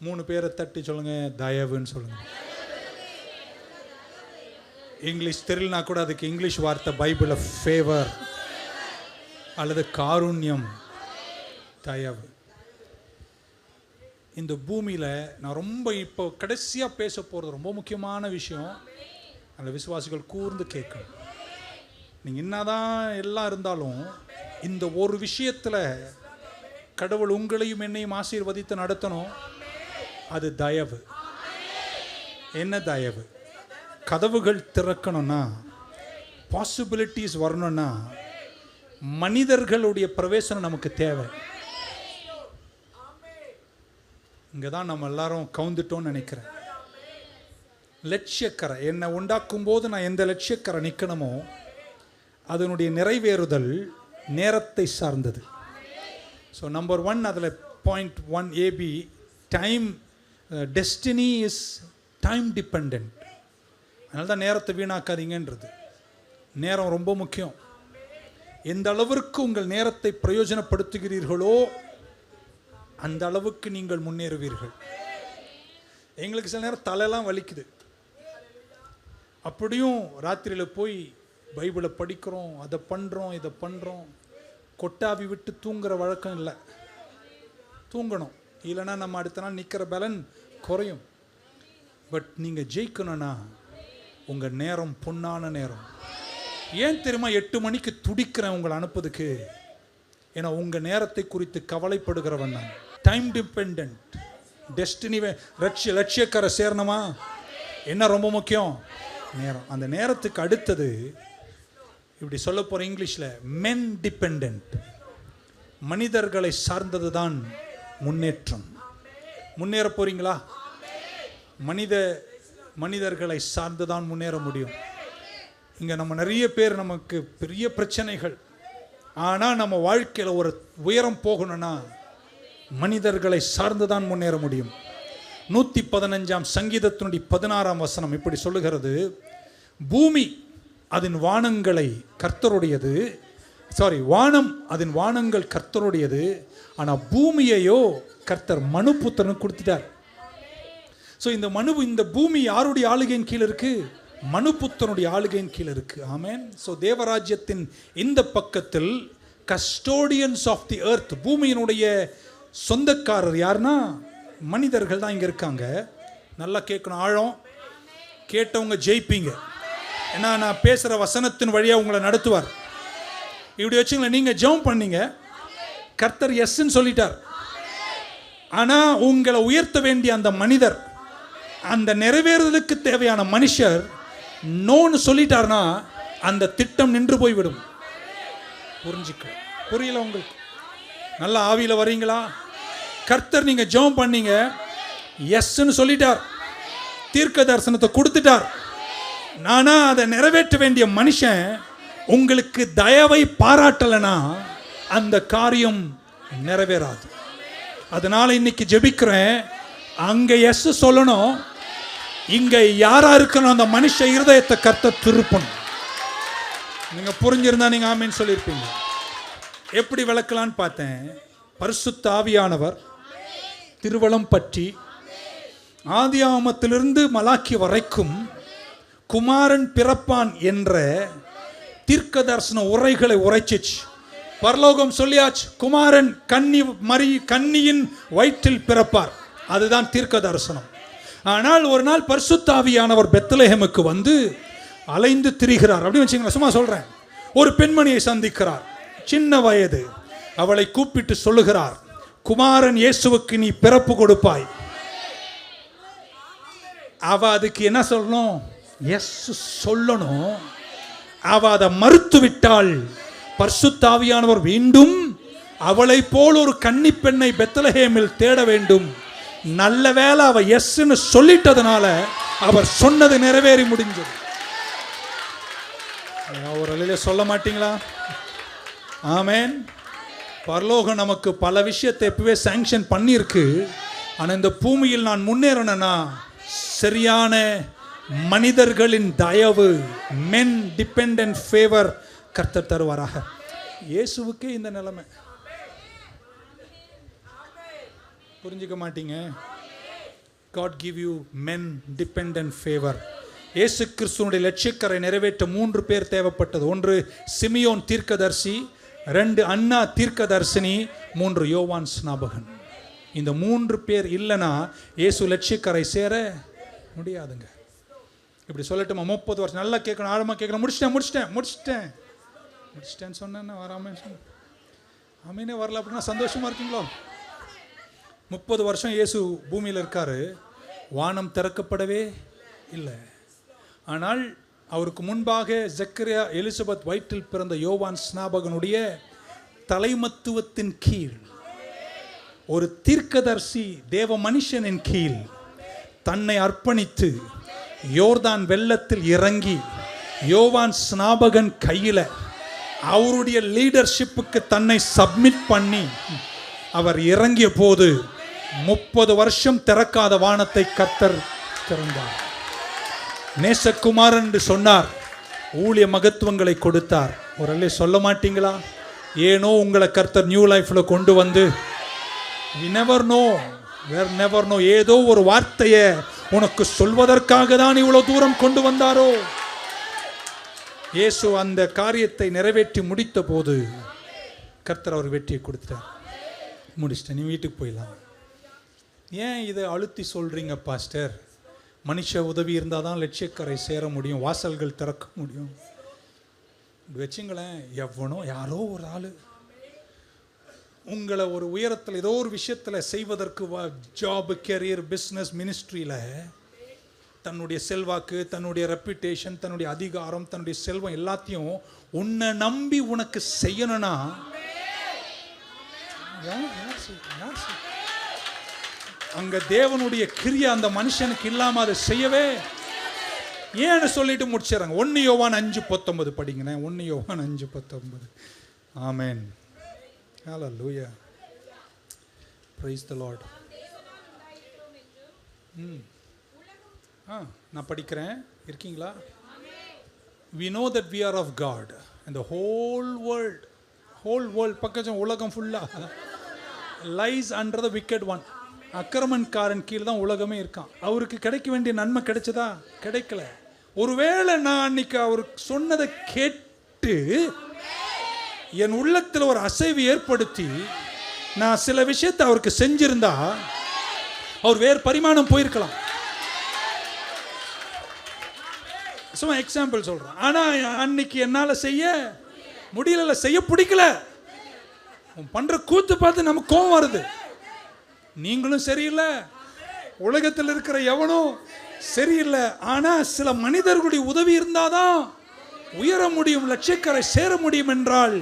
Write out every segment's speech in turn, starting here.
மூணு பேரை தட்டி சொல்லுங்க தயவுன்னு சொல்லுங்க. இங்கிலீஷ் தெரியலனா கூட அதுக்கு இங்கிலீஷ் வார்த்தை பைபிளில் ஃபேவர் அல்லது காருண்யம். தயவு. இந்த பூமியில் நான் ரொம்ப இப்போ கடைசியாக பேச போகிறது ரொம்ப முக்கியமான விஷயம் அந்த விசுவாசிகள் கூர்ந்து கேட்கணும். நீங்கள் என்னதான் எல்லாம் இருந்தாலும் இந்த ஒரு விஷயத்தில் கடவுள் உங்களையும் என்னையும் ஆசீர்வதித்து நடத்தணும். அது தயவு. என்ன தயவு? கதவுகள் திறக்கணும்னா பாசிபிலிட்டிஸ் வரணும்னா மனிதர்களுடைய பிரவேசனம் நமக்கு தேவை. இங்கே தான் நம்ம எல்லாரும் கவுந்துட்டோம்னு நினைக்கிறேன். லட்சியக்கரை என்னை உண்டாக்கும் போது நான் எந்த லட்சியக்கரை நிற்கணுமோ அதனுடைய நிறைவேறுதல் நேரத்தை சார்ந்தது. ஸோ நம்பர் ஒன் அதில் point one AB time destiny is time depend அதனால தான் நேரத்தை வீணாக்காதீங்கன்றது. நேரம் ரொம்ப முக்கியம். எந்த அளவிற்கு உங்கள் நேரத்தை பிரயோஜனப்படுத்துகிறீர்களோ அந்த அளவுக்கு நீங்கள் முன்னேறுவீர்கள். எங்களுக்கு சில நேரம் தலையெல்லாம் வலிக்குது. அப்படியும் ராத்திரியில் போய் பைபிளை படிக்கிறோம் அதை பண்ணுறோம் இதை பண்ணுறோம் கொட்டாவி விட்டு தூங்குற வழக்கம் இல்லை. தூங்கணும். இல்லைன்னா நம்ம அடுத்த நாள் நிற்கிற பலன் குறையும். பட் நீங்கள் ஜெயிக்கணும்னா உங்கள் நேரம் பொன்னான நேரம். ஏன் தெரியுமா? எட்டு மணிக்கு துடிக்கிறேன் உங்களை அனுப்புறதுக்கு. ஏன்னா உங்கள் நேரத்தை குறித்து கவலைப்படுகிறவன் நான். டைம் டிபெண்ட் டெஸ்டினி லட்சிய லட்சியக்கார சேரணுமா? என்ன ரொம்ப முக்கியம்? நேரம். அந்த நேரத்துக்கு அடுத்தது இப்படி சொல்ல போகிற இங்கிலீஷில் மென் டிபெண்ட் மனிதர்களை சார்ந்தது தான் முன்னேற்றம். முன்னேற போறீங்களா? மனித மனிதர்களை சார்ந்து தான் முன்னேற முடியும். இங்கே நம்ம நிறைய பேர் நமக்கு பெரிய பிரச்சனைகள். ஆனால் நம்ம வாழ்க்கையில் ஒரு உயரம் போகணும்னா மனிதர்களை சார்ந்து தான் முன்னேற முடியும். நூற்றி பதினஞ்சாம் சங்கீதத்தினுடைய பதினாறாம் வசனம் இப்படி சொல்லுகிறது. பூமி அதன் வானங்களை கர்த்தருடையது. சாரி வானம் அதன் வானங்கள் கர்த்தருடையது ஆனால் பூமியையோ கர்த்தர் மனுபுத்திரனுக்கு கொடுத்துட்டார். ஸோ இந்த மனு இந்த பூமி யாருடைய ஆளுகையின் கீழே இருக்கு? மனுபுத்தனுடைய ஆளுகையின் கீழே இருக்கு. ஆமேன் ஸோ தேவராஜ்யத்தின் இந்த பக்கத்தில் கஸ்டோடியன்ஸ் ஆஃப் தி எர்த் பூமியினுடைய சொந்தக்காரர் யாருன்னா? மனிதர்கள் தான் இங்கே இருக்காங்க. நல்லா கேட்கணும் ஆழம். கேட்டவங்க ஜெயிப்பீங்க. ஏன்னா நான் பேசுகிற வசனத்தின் வழியாக உங்களை நடத்துவார். இப்படி வச்சுங்களேன் நீங்கள் ஜெபம் பண்ணீங்க. கர்த்தர் எஸ்ன்னு சொல்லிட்டார். ஆனால் உங்களை உயர்த்த வேண்டிய அந்த மனிதர் அந்த நிறைவேறுதலுக்கு தேவையான மனுஷர் நோன்னு சொல்லிட்டார்னா அந்த திட்டம் நின்று போய்விடும். புரிஞ்சுக்க. புரியல உங்களுக்கு? நல்லா ஆவியில் வரீங்களா கர்த்தர் நீங்கள் ஜெபம் பண்ணீங்க. எஸ்ன்னு சொல்லிட்டார். தீர்க்க தரிசனத்தை கொடுத்துட்டார். நானா அதை நிறைவேற்ற வேண்டிய மனுஷன் உங்களுக்கு தயவை பாராட்டலைனா அந்த காரியம் நிறைவேறாது. அதனால இன்னைக்கு ஜெபிக்கிறேன். அங்க எஸ் சொல்லணும். இங்க யாரா இருக்கணும் அந்த மனுஷ இருதயத்தை கர்த்த திருப்பணும். நீங்க புரிஞ்சிருந்தா நீங்க ஆமேன்னு சொல்லியிருப்பீங்க. எப்படி விளக்கலான்னு பார்த்தேன். பரிசுத்த ஆவியானவர் திருவளம் பற்றி ஆதியாமத்திலிருந்து மலாக்கி வரைக்கும் குமாரன் பிறப்பான் என்ற தீர்க்க தரிசன உரைகளை உரைச்சிச்சு. பரலோகம் சொல்லியாச்சு குமாரன் கன்னி மறி கன்னியின் வயிற்றில் பிறப்பார். அதுதான் தீர்க்க தரிசனம் ஆனால் ஒரு நாள் பரிசுத்தாவியானவர் பெத்தலேஹமுக்கு வந்து அலைந்து திரிகிறார். அப்படின்னு வச்சுங்களேன் சும்மா சொல்கிறேன் ஒரு பெண்மணியை சந்திக்கிறார். சின்ன வயது. அவளை கூப்பிட்டு சொல்லுகிறார் குமாரன் இயேசுவுக்கு நீ பிறப்பு கொடுப்பாய். அவ அதுக்கு என்ன சொல்லணும்? எஸ் சொல்லணும் அவ அதை மறுத்துவிட்டாள். பர்சுத்தாவியானவர் மீண்டும் அவளை போல் ஒரு கன்னி பெண்ணை பெத்தலஹேமில் தேட வேண்டும். நல்ல வேளை அவ எஸ்ன்னு சொல்லிட்டதுனால அவர் சொன்னது நிறைவேறி முடிஞ்சது. ஒரு அலையில சொல்ல மாட்டீங்களா? ஆமேன். பரலோகம் நமக்கு பல விஷயத்தை எப்பவே சாங்ஷன் பண்ணியிருக்கு. ஆனால் இந்த பூமியில் நான் முன்னேறணும்னா சரியான மனிதர்களின் தயவு மென் டிபெண்ட் ஃபேவர் கர்த்தர் தருவாராக. இயேசுவுக்கே இந்த நிலைமை. புரிஞ்சுக்க மாட்டீங்க? God give you men dependent favour இயேசு கிறிஸ்துவனுடைய லட்சியக்கரை நிறைவேற்ற மூன்று பேர் தேவைப்பட்டது. ஒன்று சிமியோன் தீர்க்கதர்சி. ரெண்டு அண்ணா தீர்க்கதர்சினி. மூன்று யோவான் ஸ்நாபகன். இந்த மூன்று பேர் இல்லைன்னா இயேசு லட்சியக்கரை சேர முடியாதுங்க. இப்படி சொல்லட்டுமா? முப்பது வருஷம் நல்லா கேட்கணும் ஆழமாக கேட்கணும். முடிச்சிட்டேன் முடிச்சிட்டேன் முடிச்சிட்டேன். முடிச்சிட்டேன்னு சொன்னேன் வராமல் சொன்னேன்? அமீனே வரல அப்படின்னா சந்தோஷமா இருக்கீங்களோ? முப்பது வருஷம் இயேசு பூமியில் இருக்காரு. வானம் திறக்கப்படவே இல்லை. ஆனால் அவருக்கு முன்பாக ஜக்கரியா எலிசபெத் வயிற்றில் பிறந்த யோவான் ஸ்நாபகனுடைய தலைமத்துவத்தின் கீழ் ஒரு தீர்க்கதர்சி தேவ மனுஷனின் கீழ் தன்னை அர்ப்பணித்து யோர்தான் வெள்ளத்தில் இறங்கி யோவான் ஸ்நாபகன் கையில் அவருடைய லீடர்ஷிப்புக்கு தன்னை சப்மிட் பண்ணி அவர் இறங்கிய போது முப்பது வருஷம் திறக்காத வானத்தை கத்தர் திறந்தார். நேசகுமார் என்று சொன்னார் ஊழிய மகத்துவங்களை கொடுத்தார். ஒரு சொல்ல மாட்டீங்களா? ஏனோ உங்களை கர்த்தர் நியூ லைஃப்பில் கொண்டு வந்து never nowhere never no ஏதோ ஒரு வார்த்தையை உனக்கு சொல்வதற்காக தான் இவ்வளவு தூரம் கொண்டு வந்தாரோ? இயேசு அந்த காரியத்தை நிறைவேற்றி முடித்த போது கர்த்தர் அவர் வெற்றியை கொடுத்தார் முடிச்சிட்டேன். நீ வீட்டுக்கு போயிடலாம். ஏன் இதை அழுத்தி சொல்றீங்க பாஸ்டர்? மனுஷ உதவி இருந்தால் தான் லட்சியக்கரை சேர முடியும் வாசல்கள் திறக்க முடியும். வச்சுங்களேன் எவனோ யாரோ ஒரு ஆள். உங்களை ஒரு உயரத்தில் ஏதோ ஒரு விஷயத்தில் செய்வதற்கு ஜாப் கெரியர் பிஸ்னஸ் மினிஸ்ட்ரியில் தன்னுடைய செல்வாக்கு தன்னுடைய ரெப்புடேஷன் தன்னுடைய அதிகாரம் தன்னுடைய செல்வம் எல்லாத்தையும் உன்னை நம்பி உனக்கு செய்யணும்னா அங்கே அங்க தேவனுடைய கிரியை அந்த மனுஷனுக்கு இல்லாம அதை செய்யவே ஏன்னு சொல்லிட்டு முடிச்சிடறாங்க. ஒன்னு யோவான் அஞ்சு பத்தொன்பது படிங்கண்ணே ஒன்னு யோவான் அஞ்சு பத்தொன்பது. ஆமேன். ஹalleluya praise the lord. Hmm. ம் ஆ நான் படிக்கிறேன். இருக்கீங்களா? We know that we are of God இந்த ஹோல் வேர்ல்ட் ஹோல் வேர்ல்ட் பக்கச்சம் உலகம் ஃபுல்லாக lies under the wicked one அக்கிரமன்காரன் கீழ் தான் உலகமே இருக்கான். அவருக்கு கிடைக்க வேண்டிய நன்மை கிடைச்சதா? கிடைக்கல. ஒருவேளை நான் அன்னைக்கு அவர் சொன்னதை கேட்டு என் உள்ளத்தில் ஒரு அசைவு ஏற்படுத்தி நான் சில விஷயத்தை அவருக்கு செஞ்சிருந்தா அவர் வேறு பரிமாணம் போயிருக்கலாம். சும்மா எக்ஸாம்பிள் சொல்கிறேன் ஆனால் அன்னைக்கு என்னால் செய்ய முடியல செய்ய பிடிக்கல. உன் கூத்து பார்த்து நமக்கு கோவம் வருது. நீங்களும் சரியில்லை. உலகத்தில் இருக்கிற எவனும் சரியில்லை. ஆனால் சில மனிதர்களுடைய உதவி இருந்தாதான் உயர முடியும் லட்சக்கரை சேர முடியும் என்றால்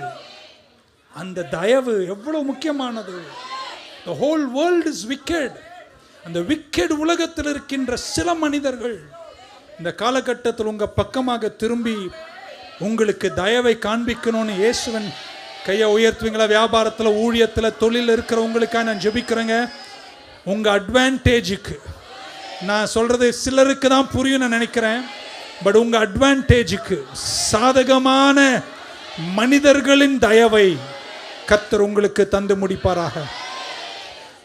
அந்த தயவு எவ்வளவு முக்கியமானது? The whole world is wicked அந்த விக்கெட் உலகத்தில் இருக்கின்ற சில மனிதர்கள் இந்த காலகட்டத்தில் உங்கள் பக்கமாக திரும்பி உங்களுக்கு தயவை காண்பிக்கணும்னு இயேசுவன் கையை உயர்த்துவீங்களா? வியாபாரத்தில் ஊழியத்தில் தொழில் இருக்கிறவங்களுக்காக நான் ஜெபிக்கிறேங்க. உங்கள் அட்வான்டேஜுக்கு நான் சொல்கிறது சிலருக்கு தான் புரியும் நான் நினைக்கிறேன். பட் உங்க அட்வான்டேஜுக்கு சாதகமான மனிதர்களின் தயவை கத்தர் உங்களுக்கு தந்து முடிப்பாராக.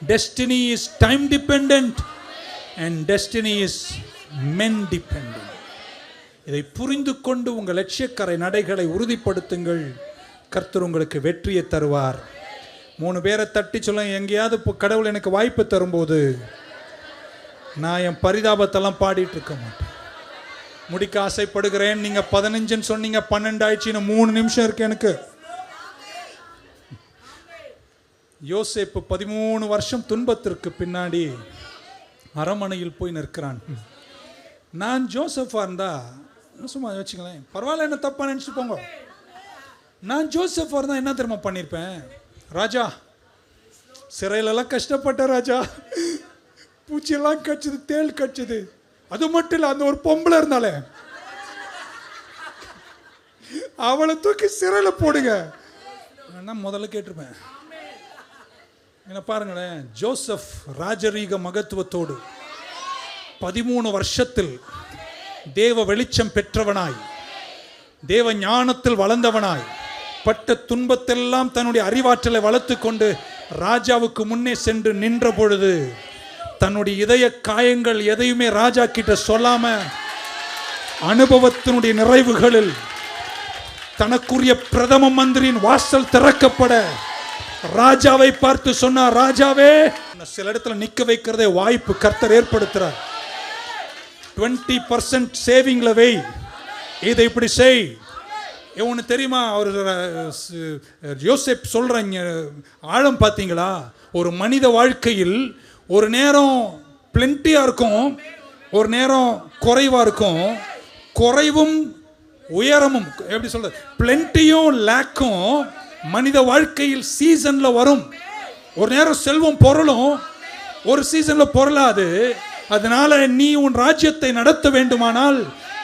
Destiny is time depend and destiny is men depend இதை புரிந்து கொண்டு உங்கள் லட்சியக்கரை நடைகளை உறுதிப்படுத்துங்கள். கர்த்தர் உங்களுக்கு வெற்றியை தருவார். மூணு பேரை தட்டி சொல்ல எங்கேயாவது இப்போ கடவுள் எனக்கு வாய்ப்பு தரும்போது நான் என் பரிதாபத்தெல்லாம் பாடிட்டு இருக்க மாட்டேன். முடிக்க ஆசைப்படுகிறேன். நீங்க பதினஞ்சுன்னு சொன்னீங்க பன்னெண்டு ஆயிடுச்சு மூணு நிமிஷம் இருக்கு எனக்கு. யோசேப்பு பதிமூணு வருஷம் துன்பத்திற்கு பின்னாடி அரமனையில் போய் நிற்கிறான். நான் ஜோசஃபாக இருந்தா சும்மா வச்சுங்களேன் பரவாயில்ல என்ன தப்பா நினைச்சு போங்க. நான் ஜோசஃபா இருந்தா என்ன தெரியுமா பண்ணியிருப்பேன் ராஜா சிறையிலெல்லாம் கஷ்டப்பட்ட ராஜா. பூச்சியெல்லாம் கச்சுது தேள் கச்சுது அது மட்டும் இல்லை அந்த ஒரு பொம்பளை இருந்தாலே. அவளை தூக்கி சிறையில் போடுங்க. நான் முதல்ல கேட்டிருப்பேன்? என்ன பாருங்களேன் ஜோசப் ராஜரீக மகத்துவத்தோடு பதிமூணு வருஷத்தில் தேவ வெளிச்சம் பெற்றவனாய் தேவ ஞானத்தில் வளர்ந்தவனாய் பட்ட துன்பத்தெல்லாம் தன்னுடைய அறிவாற்றலை வளர்த்து கொண்டு ராஜாவுக்கு முன்னே சென்று நின்ற பொழுது தன்னுடைய இதய காயங்கள் எதையுமே ராஜா கிட்ட சொல்லாம அனுபவத்தினுடைய நிறைவுகளில் தனக்குரிய பிரதம மந்திரியின் வாசல் திறக்கப்பட ராஜாவை பார்த்து சொன்னார் ராஜாவே சில இடத்துல நிக்க வைக்கிறதே வாய்ப்பு கர்த்தர் ஏற்படுத்துறார். டுவெண்ட்டி பர்சன்ட் சேவிங்ல வை. இதை இப்படி செய். ஒன்று தெரியுமா அவர் யோசேப் சொல்கிறீங்க ஆழம் பார்த்தீங்களா? ஒரு மனித வாழ்க்கையில் ஒரு நேரம் பிளென்ட்டியாக இருக்கும் ஒரு நேரம் குறைவாக இருக்கும். குறைவும் உயரமும் எப்படி சொல்கிறது பிளென்ட்டியும் லேக்கும் மனித வாழ்க்கையில் சீசனில் வரும். ஒரு நேரம் செல்வம் பொருளும் ஒரு சீசனில் பொருளாது. அதனால் நீ உன் ராஜ்யத்தை நடத்த வேண்டுமானால்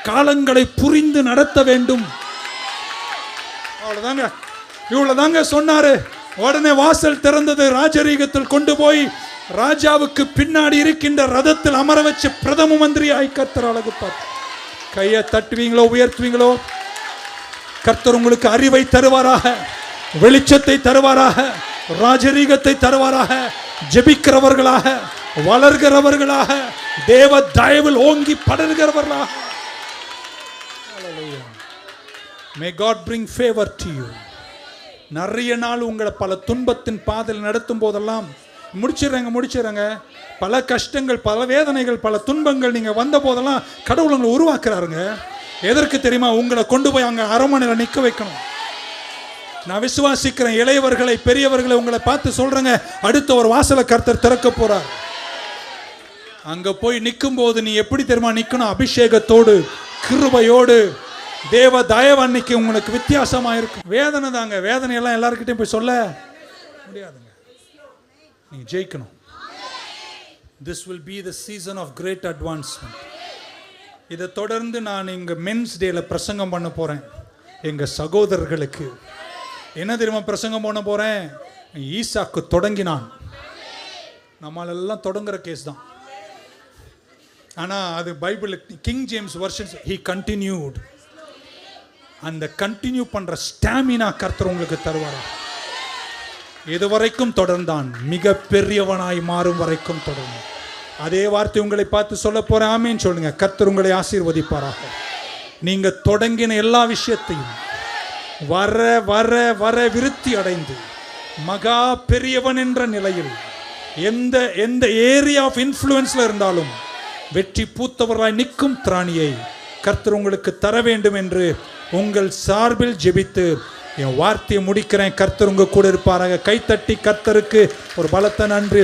காலங்களை புரிந்து நடத்த வேண்டும். அவ்வளோதாங்க இவ்வளோதாங்க சொன்னார். உடனே வாசல் திறந்தது ராஜரீகத்தில் கொண்டு போய் ராஜாவுக்கு பின்னாடி இருக்கின்ற ரதத்தில் அமர வச்சு பிரதம மந்திரி ஆய் கர்த்தர் அழகு பார்த்து. கையை தட்டுவீங்களோ உயர்த்துவீங்களோ? கர்த்தர் உங்களுக்கு அறிவை தருவாராக வெளிச்சத்தை தருவாராக ராஜரீகத்தை தருவாராக ஜெபிக்கிறவர்களாக வளர்கிறவர்களாக தேவ தயவில் ஓங்கி படர்கிறவர்களாக. May God bring favour to you நிறைய நாள் உங்களை பல துன்பத்தின் பாதையில் நடத்தும் போதெல்லாம் முடிச்சிடுறேங்க முடிச்சிடுறேங்க. பல கஷ்டங்கள் பல வேதனைகள் பல துன்பங்கள் நீங்கள் வந்த போதெல்லாம் கடவுள் உங்களை உருவாக்குறாருங்க. எதற்கு தெரியுமா? உங்களை கொண்டு போய் அங்கே அரண்மனையில் நிற்க வைக்கணும். நான் விசுவாசிக்கிறேன் இளையவர்களை பெரியவர்களை உங்களை பார்த்து சொல்கிறேங்க அடுத்த ஒரு வாசலை கர்த்தர் திறக்க போகிறார் அங்கே போய் நிற்கும் போது நீ எப்படி தெரியுமா நிற்கணும் அபிஷேகத்தோடு கிருபையோடு. தேவ தயவு அன்னைக்கு உங்களுக்கு வித்தியாசமாக இருக்கும் வேதனை தாங்க. வேதனையெல்லாம் எல்லாருக்கிட்டையும் போய் சொல்ல முடியாது நீ ஜெயிக்கணும். This will be the season of great advancement இதை தொடர்ந்து நான் இங்கே மென்ஸ் டேல பிரசங்கம் பண்ண போறேன். எங்க சகோதரர்களுக்கு. என்ன தெரியுமா பிரசங்கம் பண்ண போறேன்? ஈசாக்கு தொடங்கினான். நம்மளெல்லாம் தொடங்குற கேஸ் தான். ஆனால் அது Bible King James versions he continued அந்த கண்டினியூ பண்ணுற ஸ்டாமினா கர்த்தர் உங்களுக்கு தருவாரா? இதுவரைக்கும் தொடர்ந்தான். மிக பெரியவனாய் மாறும் வரைக்கும் தொடர்ந்தான். அதே வார்த்தை உங்களை பார்த்து சொல்ல போறேன். ஆமேன்னு சொல்லுங்க. கர்த்தர் உங்களை ஆசீர்வதிப்பாராக. நீங்க தொடங்கின எல்லா விஷயத்தையும் வர வர வர விருத்தி அடைந்து மகா பெரியவன் என்ற நிலையில் எந்த எந்த ஏரியா ஆஃப் இன்ஃப்ளூயன்ஸ்ல இருந்தாலும் வெற்றி பூத்தவர்களாய் நிற்கும் திராணியை கர்த்தர் உங்களுக்கு தர வேண்டும் என்று உங்கள் சார்பில் ஜெபித்து என் வார்த்தையை முடிக்கிறேன். கர்த்தர் உங்க கூட இருப்பாராக. கைத்தட்டி கர்த்தருக்கு ஒரு பலத்த நன்றி.